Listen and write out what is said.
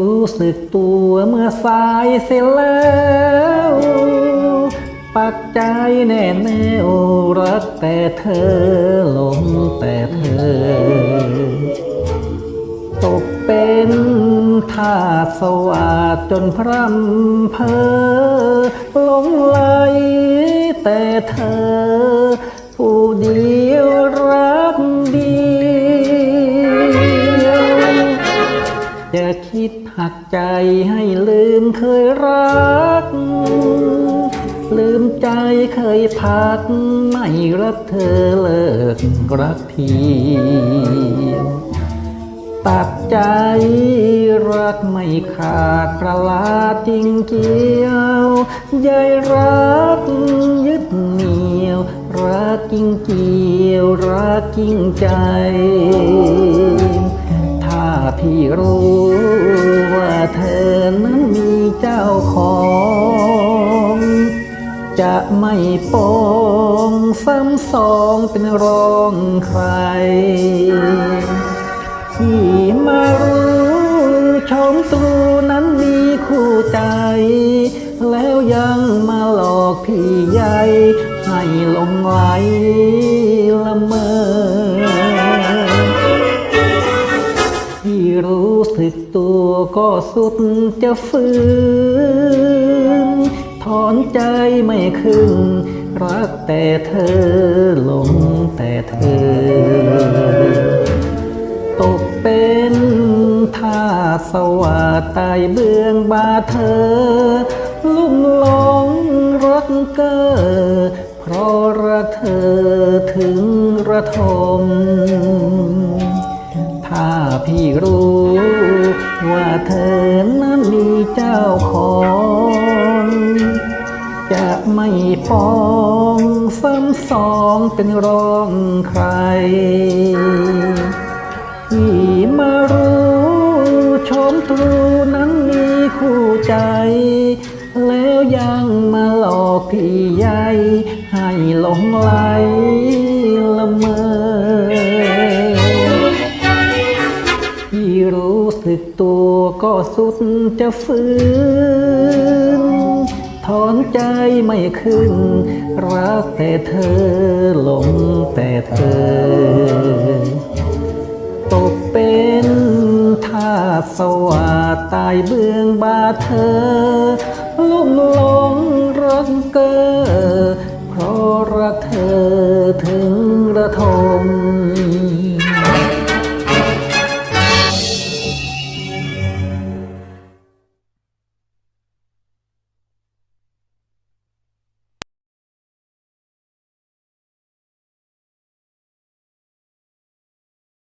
รู้สึกตัวเมื่อสายเสียแล้วปักใจแน่แน่รักแต่เธอหลงแต่เธอ ตกเป็นทาสสวาดจนพร่ำเพอหลงไหลแต่เธอ คิดหักใจให้ลืมเคยรัก ลืมใจเคยพัก ไม่รักเธอเลิกรักเพีตัดใจรักไม่ขาดประลาดจริงเกี่ยวใยรักยึดเหนียว รักจริงเกี่ยว รักจริงใจ ถ้าพี่รู้ จะไม่ปองซ้ำสองเป็นรองใคร ที่มารู้ชมตรูนั้นมีคู่ใจ แล้วยังมาหลอกพี่ใหญ่ ให้หลงไหลละเมอที่รู้สึกตัวก็สุดจะฝืน ถอนใจไม่ขึ้น รักแต่เธอหลงแต่เธอ ตกเป็นท่าสวาดตายเบื้องบาเธอ ลุ่มหลงรักเกอเพราะรักเธอถึงระทม ถ้าพี่รู้ว่าเธอนั้นมีเจ้าของ ไม่ปองซ้ำสองเป็นรองใครที่มารู้ชมตรูนั้นมีคู่ใจ แล้วยังมาหลอกพี่ใหญ่ให้หลงไหลละเมอที่รู้สึกตัวก็สุดจะฝืนถอน ใจไม่ขึ้น รักแต่เธอหลงแต่เธอ ตกเป็นทาสวาตายเบื้องบาเธอลุ่มหลงรักเกอเพราะรักเธอถึงระทม